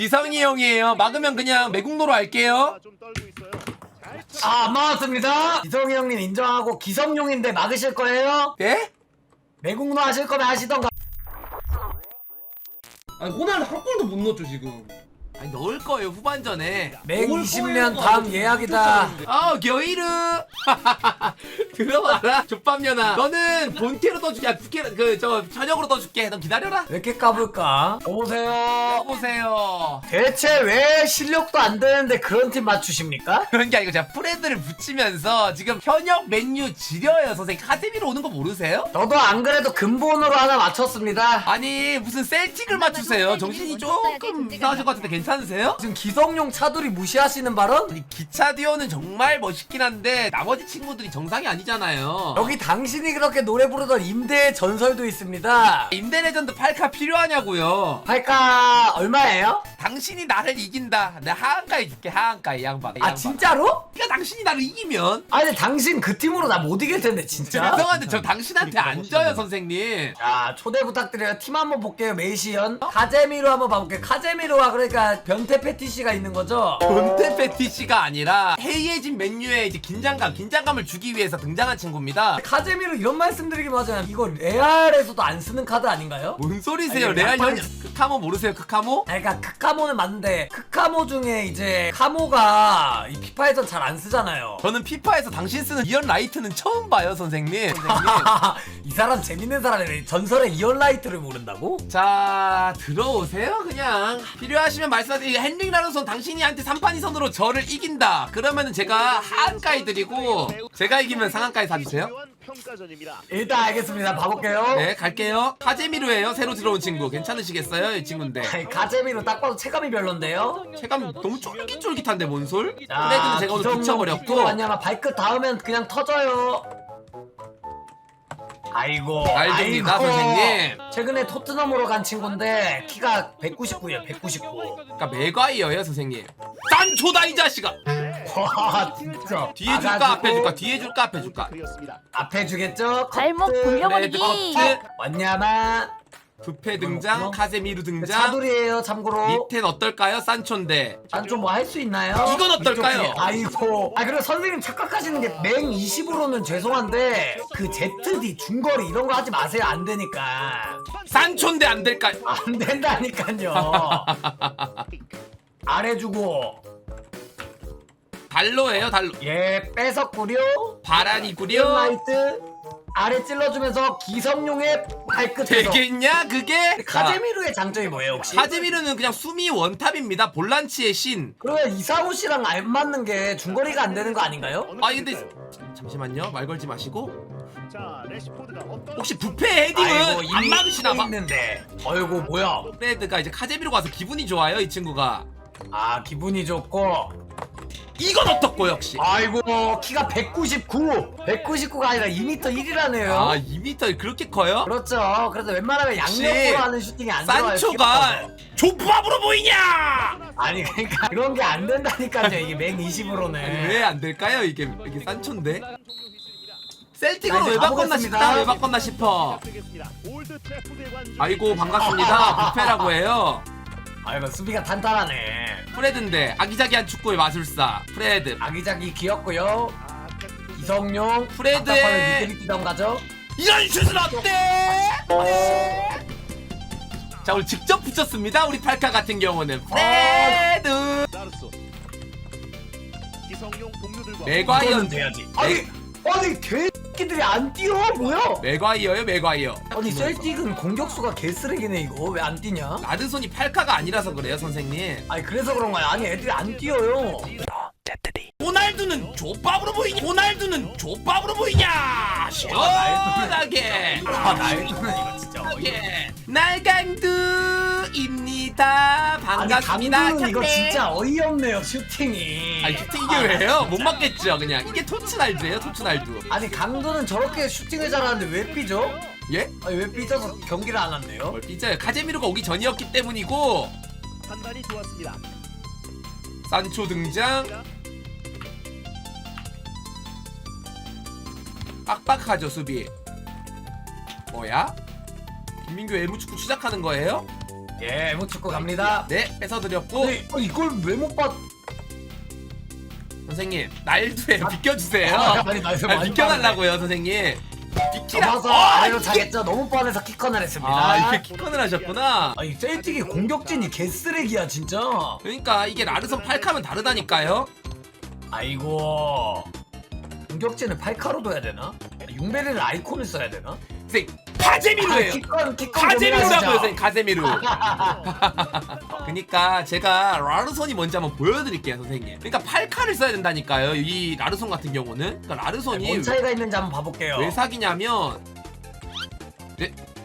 지성이 형이에요. 막으면 그냥 매국노로 할게요. 좀 떨고 있어요. 잘 아, 안 막았습니다. 기성이 형님 인정하고 기성용인데 막으실 거예요? 예? 매국노 하실 거면 하시던가. 아니 호날두 한 골도 못 넣었죠 지금. 아니 넣을 거예요 후반전에. 맹올 20년 거예요. 다음 예약이다. 아 겨이르 들어와라 족밥년아 너는 본캐로 떠줄게 아 부캐로 그저 저녁으로 떠줄게 넌 기다려라 왜 이렇게 까불까? 여보세요. 여보세요 대체 왜 실력도 안 되는데 그런 팀 맞추십니까? 그런 게 아니고 제가 프레드를 붙이면서 지금 현역 맨유 지려요 선생님 카데미로 오는 거 모르세요? 저도 안 그래도 근본으로 하나 맞췄습니다. 아니 무슨 셀틱을 맞추세요 정신이 조금 이상하실 것 같은데 괜찮으세요? 지금 기성용 차두리 무시하시는 발언? 아니 기차 듀오는 정말 멋있긴 한데 나머지 친구들이 정상이 아니잖아요 여기 당신이 그렇게 노래 부르던 임대의 전설도 있습니다. 임대 레전드 8카 필요하냐고요 팔까 얼마예요? 당신이 나를 이긴다 내가 하한가에 줄게 하한가에 이 양반 이 아. 진짜로? 그러니까 당신이 나를 이기면 아니 당신 그 팀으로 나 못 이길 텐데 진짜. 죄송한데 저 당신한테 안 져요 선생님 자 초대 부탁드려요. 팀 한번 볼게요. 메이시연. 카제미로 한번 봐볼게요. 카제미로와 그러니까 변태 패티시가 있는 거죠. 본태 패티시가 아니라 해이해진 맨유의 이제 긴장감 긴장감을 주기 위해서 등장한 친구입니다 카제미로 이런 말씀드리긴 하잖아요. 이거 레알에서도 안 쓰는 카드 아닌가요? 뭔 소리세요 아니, 레알 약간- 현 크카모 모르세요 크카모? 아니, 그러니까 크카모는 맞는데 크카모 중에 이제 카모가 이 피파에선 잘 안 쓰잖아요. 저는 피파에서 당신 쓰는 이언 라이트는 처음 봐요 선생님 선생님 이 사람 재밌는 사람이네. 전설의 이언라이트를 모른다고? 자 들어오세요 그냥 필요하시면 말씀 하세요 헨링 라르손 당신이한테 3판 2선으로 저를 이긴다 그러면은 제가 하한가에 드리고 제가 이기면 상한가에 사주세요 평가전입니다. 일단 알겠습니다. 봐볼게요. 네 갈게요 카제미루예요 새로 들어온 친구 괜찮으시겠어요 이 친구인데 아니, 카제미로 딱 봐도 체감이 별론데요. 체감 너무 쫄깃쫄깃한데 뭔 솔? 자, 프레드는 제가 오늘 기성용 붙여버렸고 빅토 왔냐마 발끝 닿으면 그냥 터져요. 아이고, 아이고. 선생님. 최근에 토트넘으로 간 친구인데 키가 199예요, 199. 그러니까 메가이어예요 선생님 딴초다 이 자식아 와, 진짜. 뒤에 줄까 앞에 줄까 뒤에 줄까 앞에 줄까. 앞에 주겠죠? 발목 커트. 돌려버리기. 레드 커트 왔냐마. 부페 등장 어? 카제미루 등장 차돌이에요, 참고로. 밑엔 어떨까요 산초인데 난 좀 뭐 할 수 있나요? 이건 어떨까요? 이쪽 뒤에. 아이고. 아 그리고 선생님 착각하시는 게 맹 20으로는 죄송한데 그 ZD 중거리 이런 거 하지 마세요. 안 되니까. 산초인데 안 될까요? 안 된다니까요. 아래 주고 달로예요 달로 예 뺏었구려. 바란이구려 라이트 아래 찔러주면서 기성용의 발끝에서. 되겠냐 그게? 카제미루의 장점이 뭐예요 혹시? 자, 카제미루는 그냥 수미 원탑입니다 볼란치의 신 그러면 이상우 씨랑 안 맞는 게 중거리가 안 되는 거 아닌가요? 아 근데 잠시만요 말 걸지 마시고 자, 레시포드가 어떤 혹시 부페 헤딩은 안 막으시나 봐 있는데. 어이구 뭐야? 프레드가 이제 카제미로 가서 기분이 좋아요 이 친구가 아 기분이 좋고. 이건 어떻고 역시 아이고 키가 199. 199가 아니라 2m 1이라네요. 아 2m 그렇게 커요? 그렇죠. 그래서 웬만하면 양옆으로 하는 슈팅이 안 들어가요. 산초가 키가. 족밥으로 보이냐? 아니 그러니까 그런 게 안 된다니까요. 이게 맹 20으로는. 왜 안 될까요 이게 이게 산초인데? 자, 셀틱으로 왜 바꿨나. 싶다 왜 바꿨나 싶어. 아이고 반갑습니다 부페라고 해요 아이고 수비가 탄탄하네. 프레드인데 아기자기한 축구의 마술사 프레드 아기자기 귀엽고요. 아, 이성용 프레드의- 답답하면 밑에 뛰던 가죠. 이런 슛은 어때? 네. 자 오늘 직접 붙였습니다 우리 팔카 같은 경우는 프레드 나르소. 기성용 동료들과 메과이어 이거는 돼야지. 아니 아니 개 새끼들이 안 뛰어 뭐야? 메과이어요 메과이어 아니 셀틱은 공격수가 개쓰레기네 이거 왜 안 뛰냐? 라드손이 팔카가 아니라서 그래요 선생님 아니 그래서 그런 거야. 아니 애들이 안 뛰어요. 호날두는 족밥으로 보이냐 호날두는 족밥으로 보이냐 시원하게 아 나이트는 이거 진짜. 예. 날강두입니다 반갑습니다 아니 강도는 이거 캡틴. 진짜 어이없네요 슈팅이. 아니 슈팅 이게 왜요? 못 맞겠죠 그냥 이게 토츠날두예요 토츠날두 아니 강도는 저렇게 슈팅을 잘하는데 왜 삐져? 예? 아니 왜 삐져서 경기를 안 한대요? 뭘 삐져요 카제미루가 오기 전이었기 때문이고 판단이 좋았습니다. 산초 등장 빡빡하죠 수비 뭐야? 김민규 외무축구 시작하는 거예요? 예, 에모축구 갑니다. 네 뺏어드렸고 근데 어, 이걸 왜 못 봤? 선생님 날두에 비켜주세요 아, 아니, 나 아, 많이 비켜달라고요 선생님 비키라 접어서 어, 아래로 이게- 차겠죠. 너무 뻔해서 키컨을 했습니다. 아 이렇게 키컨을 하셨구나 아니 셀틱이 공격진이 개쓰레기야 진짜. 그러니까 이게 라르선 8카면 다르다니까요 아이고 공격진을 팔카로 둬야 되나? 융베리를 아이콘을 써야 되나? 선생님 카제미루예요 키컨 키컨 카제미루라고요. 선생님 카제미루 그니까 제가 라르손이 뭔지 한번 보여드릴게요 선생님 그러니까 8카를 써야 된다니까요 이 라르손 같은 경우는 그러니까 라르손이 뭔 차이가 있는지 한번 봐볼게요. 왜 사기냐면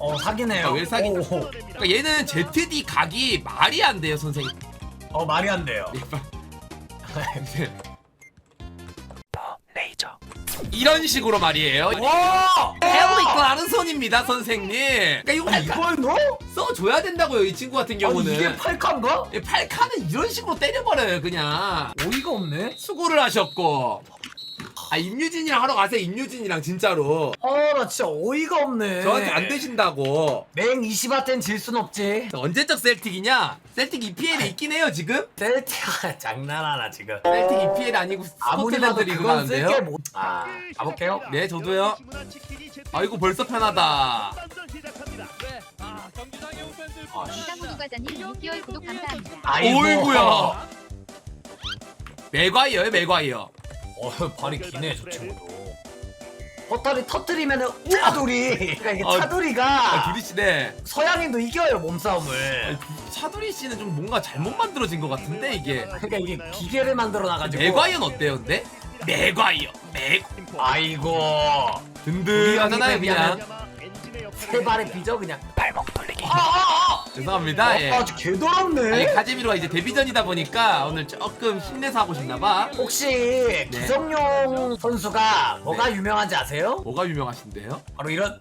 어 사기네요. 아, 왜 사기- 오, 그러니까 얘는 ZD 각이 말이 안 돼요 선생님 어 말이 안 돼요. 이런 식으로 말이에요 와! 헬릭 라르손입니다 선생님 그러니까 이거 이걸 넣어? 써줘야 된다고요 이 친구 같은 아니 경우는 이게 팔카인가? 8카는 이런 식으로 때려버려요 그냥 어이가 없네. 수고를 하셨고 아 임유진이랑 하러 가세요 임유진이랑 진짜로 아나 진짜 어이가 없네. 저한테 안 되신다고 맹 20화땐 질 순 없지. 언제적 셀틱이냐 셀틱 EPL에 있긴 해요 지금 셀틱 장난하나 지금. 셀틱 EPL 아니고 아무리 봐도 스코틀랜드 리그 그건 쓸게 가는데요 못. 아 가볼게요. 네 저도요 아이고 벌써 편하다 이상호두 과장님 6개월 구독 감사합니다. 아이고. 어이구야 맥과이어요 맥과이어 어 발이 기네 저 친구도. 포털이 터트리면은 차돌이. 그러니까 이게 어, 차돌이가 아 두리씨네 서양인도 이겨요 몸싸움을. 차두리 씨는 좀 뭔가 잘못 만들어진 것 같은데 이게 그러니까 이게 기계를 만들어 나가지고. 맥과이어는 어때요 근데? 맥과이어 맥 아이고. 든든하잖아요 그냥 세 발에 빚어 그냥. 발목 돌리기. 죄송합니다 예. 아주 개더럽네. 카제미로가 이제 데뷔전이다 보니까 오늘 조금 힘내서 하고 싶나봐 혹시 네. 기성용 선수가 뭐가 유명한지 아세요? 뭐가 유명하신데요? 바로 이런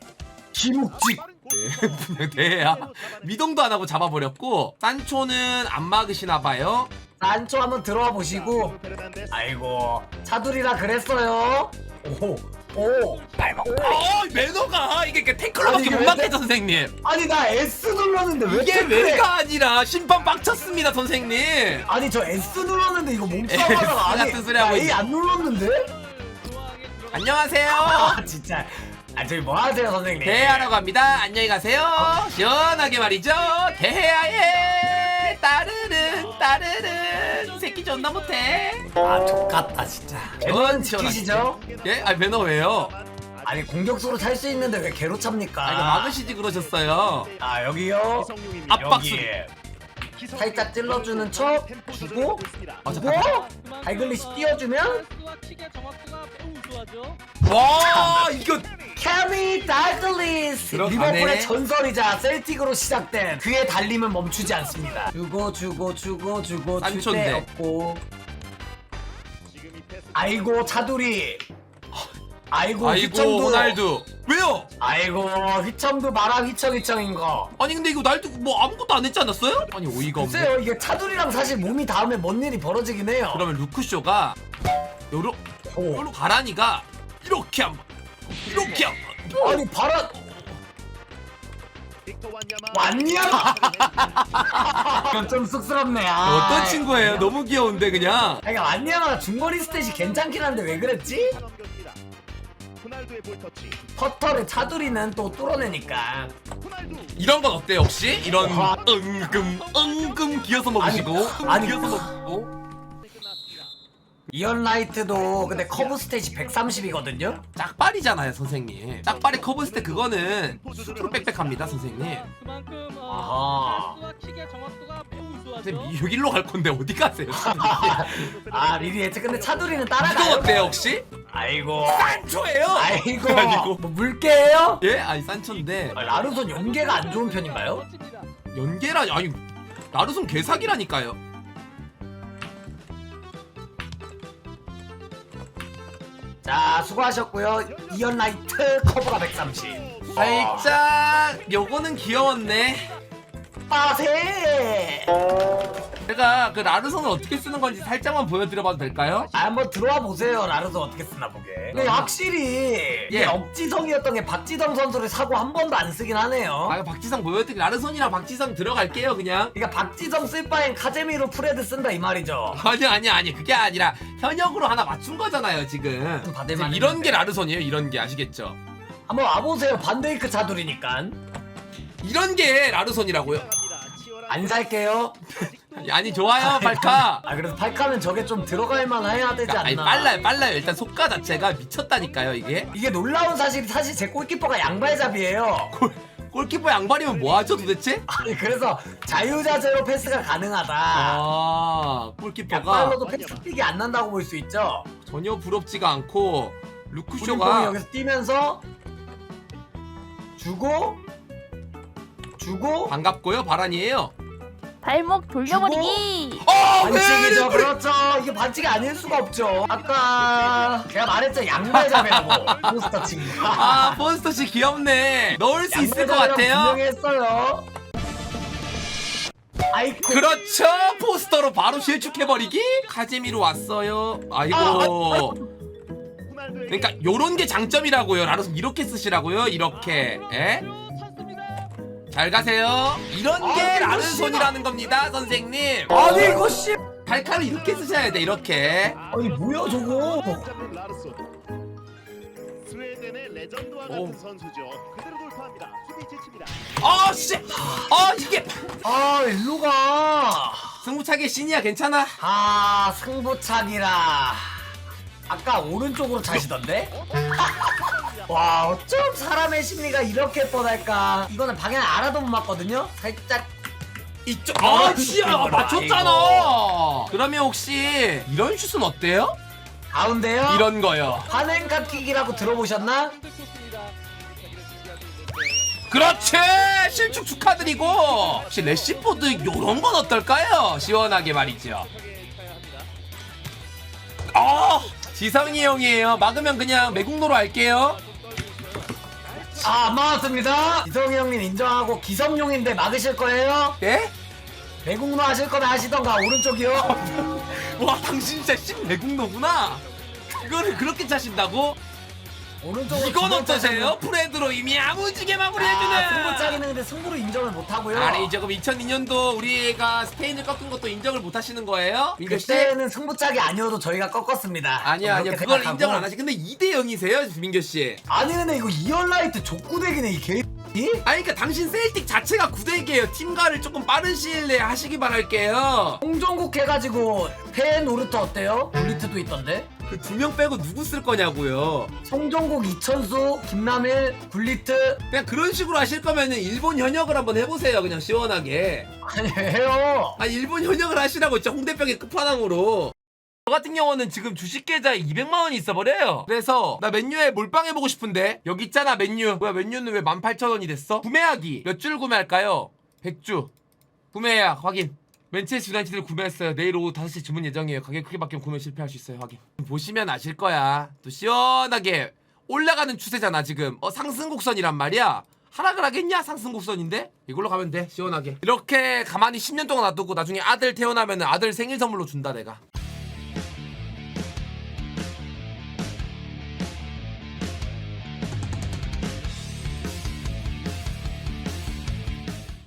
기묵직. 네 그냥 대야 미동도 안 하고 잡아버렸고 산초는 안 막으시나 봐요 난초 한번 들어와 보시고. 아이고 차돌이라 그랬어요. 오. 오. 발목. 어 매너가. 이게 이렇게 태클로밖에 아니, 이게 못 왜 맞겠죠 선생님. 아니 나 S 눌렀는데 왜 이게 태클해? 왜가 아니라 심판 빡쳤습니다 선생님. 아니 저 S 눌렀는데 이거 몸싸움 S 하다가 아니 같은 소리 하고 나 A 있네. 안 눌렀는데? 안녕하세요. 아 진짜. 아 저기 뭐 하세요 선생님? 대하러 갑니다. 안녕히 가세요. 시원하게 말이죠. 대하에 따르릉 따르릉 이 새끼 존나 못해 아 족같다 진짜 매너는 지키시죠? 예? 아 매너 왜요? 아니 공격수로 찰 수 있는데 왜 개로 찹니까 아 이거 막으시지 그러셨어요 아 여기요 압박수. 여기 살짝 찔러주는 척 주고 아 주고 발글리시 띄워주면 와 이거 들어가네. 리버풀의 전설이자 셀틱으로 시작된 그의 달림은 멈추지 않습니다 주고 주고 주고 주고. 때 없고 아이고 차두리 아이고 아이고 휘청도 호날두 왜요? 아이고 휘청도 마라 휘청 휘청인 거 아니 근데 이거 날두 뭐 아무것도 안 했지 않았어요? 아니 어이가 없네 글쎄요 이게 차두리랑 사실 몸이 닿으면 뭔 일이 벌어지긴 해요 그러면 루크쇼가 오. 요로 가라니가 이렇게 한번 이렇게 한번 아니 바라 왔냐? 이건 좀 쑥스럽네 아. 어떤 친구예요? 너무 귀여운데 그냥 아니 왔냐가 중거리 스탯이 괜찮긴 한데 왜 그랬지? 퍼터를 차두리는 또 뚫어내니까 이런 건 어때요 혹시? 이런 와. 은금 은금 기어서 먹으시고 음, 아니, 기어서 그- 먹고 이언 라이트도 근데 커브 스탯이 130이거든요? 짝발이잖아요 선생님 짝발의 커브 스텝 그거는 수트로 빽빽합니다 선생님 그만큼 아하. 어, 키의 정확도가 매우 우수하죠. 선생님 여기로 갈 건데 어디 가세요? 아 리리 예측 근데 차두리는 이거 따라가요 어때요 혹시? 아이고 산초예요? 아이고 아니고. 뭐 물개예요? 예? 아니 산초인데 아, 라루손 연계가 안 좋은 편인가요? 멋집니다. 연계라 아니 나루손 개사기라니까요 자 수고하셨고요. 이언 라이트 커버가 130 살짝! 요거는 귀여웠네. 빠세 제가 그 라르손을 어떻게 쓰는 건지 살짝만 보여드려봐도 될까요? 아, 한번 들어와 보세요. 나르도 어떻게 쓰나 보게. 근데 확실히 예. 억지성이었던 게 박지성 선수를 사고 한 번도 안 쓰긴 하네요. 아 박지성 보여드릴 라르손이랑 박지성 들어갈게요 그냥 그러니까 박지성 쓸 바엔 카제미로 프레드 쓴다 이 말이죠. 아니 아니 아니 그게 아니라 현역으로 하나 맞춘 거잖아요 지금 받을만 이런. 게 라르손이에요 이런 게 아시겠죠? 한번 와보세요. 반데이크 차돌이니까. 이런 게 라르손이라고요 안 살게요. 아니 좋아요 발카 아 그래서 팔카는 저게 좀 들어갈 만해야 되지 않나. 아니 빨라요 빨라요 일단 속가 자체가 미쳤다니까요 이게 이게 놀라운 사실이 사실 제 골키퍼가 양발잡이에요. 골, 골키퍼 양발이면 뭐하죠 도대체? 아니 그래서 자유자재로 패스가 가능하다. 아 골키퍼가 양발로도 패스 픽이 안 난다고 볼 수 있죠. 전혀 부럽지가 않고 루크쇼가 여기서 뛰면서 주고 주고 반갑고요 바란이에요 발목 돌려버리기. 어 반칙이죠. 왜? 그렇죠. 이게 반칙이 아닐 수가 없죠. 아까 제가 말했죠. 양발잡이라고 포스터 친구. 아 몬스터 씨 귀엽네 넣을 수 있을 것 같아요 분명히 했어요. 아이쿠. 그렇죠 포스터로 바로 실축해버리기 카제미로 왔어요 아이고 그러니까 요런 게 장점이라고요 라르손 이렇게 쓰시라고요 이렇게 에? 잘 가세요 이런 아, 게 이거 라르손이라는 겁니다 선생님 아니 이거 씨. 발칼을 이렇게 쓰셔야 돼 이렇게 아니 뭐야 저거. 스웨덴의 레전드와 오. 같은 선수죠. 그대로 돌파합니다. 수비 지칩니다. 아 씨 아 이게 아 일로 가. 승부차기 신이야 괜찮아 아 승부차기라. 아까 오른쪽으로 차시던데? 와 어쩜 사람의 심리가 이렇게 뻔할까? 이거는 방향 알아도 못 맞거든요. 살짝 이쪽 아, 아씨 이거 맞췄잖아 그러면 혹시 이런 슛은 어때요? 가운데요. 이런 거요 파넨카 킥이라고 들어보셨나? 그렇지 실축 축하드리고 혹시 레시포드 요런 건 어떨까요? 시원하게 말이죠 아 지성이 형이에요 막으면 그냥 매국노로 할게요 아, 안 막았습니다. 이성희 형님 인정하고 기성용인데 막으실 거예요? 예? 매국노 하실 거면 하시던가 오른쪽이요. 와 당신 진짜 신 매국노구나 그거를 그렇게 차신다고? 오른쪽으로 이건 어떠세요? 프레드로 이미 야무지게 아, 마무리해주는 승부차기는 근데 승부를 인정을 못 하고요. 아니 지금 2002년도 우리가 스페인을 꺾은 것도 인정을 못 하시는 거예요? 씨? 그때는 승부차기 아니어도 저희가 꺾었습니다. 아니야 아니야 그렇게 그걸 생각하고. 인정을 안 하시 근데 2대 0이세요 민규 씨 아니 근데 이거 이얼라이트 족구대기네 이 개. 아니 그니까 당신 셀틱 자체가 구대기예요 팀가를 조금 빠른 시일 내에 하시기 바랄게요 홍정국 해가지고 페노르트 어때요? 블리트도 있던데. 그 두 명 빼고 누구 쓸 거냐고요. 송정국 이천수 김남일 블리트. 그냥 그런 식으로 하실 거면은 일본 현역을 한번 해보세요 그냥 시원하게. 아니 해요. 아니 일본 현역을 하시라고 진짜 홍대병의 끝판왕으로. 저 같은 경우는 지금 주식 계좌에 200만 원이 있어 버려요. 그래서 나 맨유에 몰빵해 보고 싶은데 여기 있잖아 맨유. 뭐야 맨유는 왜 18,000원이 됐어? 구매하기. 몇 줄 구매할까요? 100주. 구매예약 확인 맨체스터 유나이티드를 구매했어요. 내일 오후 5시 주문 예정이에요. 가격 크게 바뀌면 구매 실패할 수 있어요. 확인. 보시면 아실 거야. 또 시원하게 올라가는 추세잖아 지금. 어 상승 곡선이란 말이야. 하락을 하겠냐? 상승 곡선인데? 이걸로 가면 돼. 시원하게. 이렇게 가만히 10년 동안 놔두고 나중에 아들 태어나면 아들 생일 선물로 준다 내가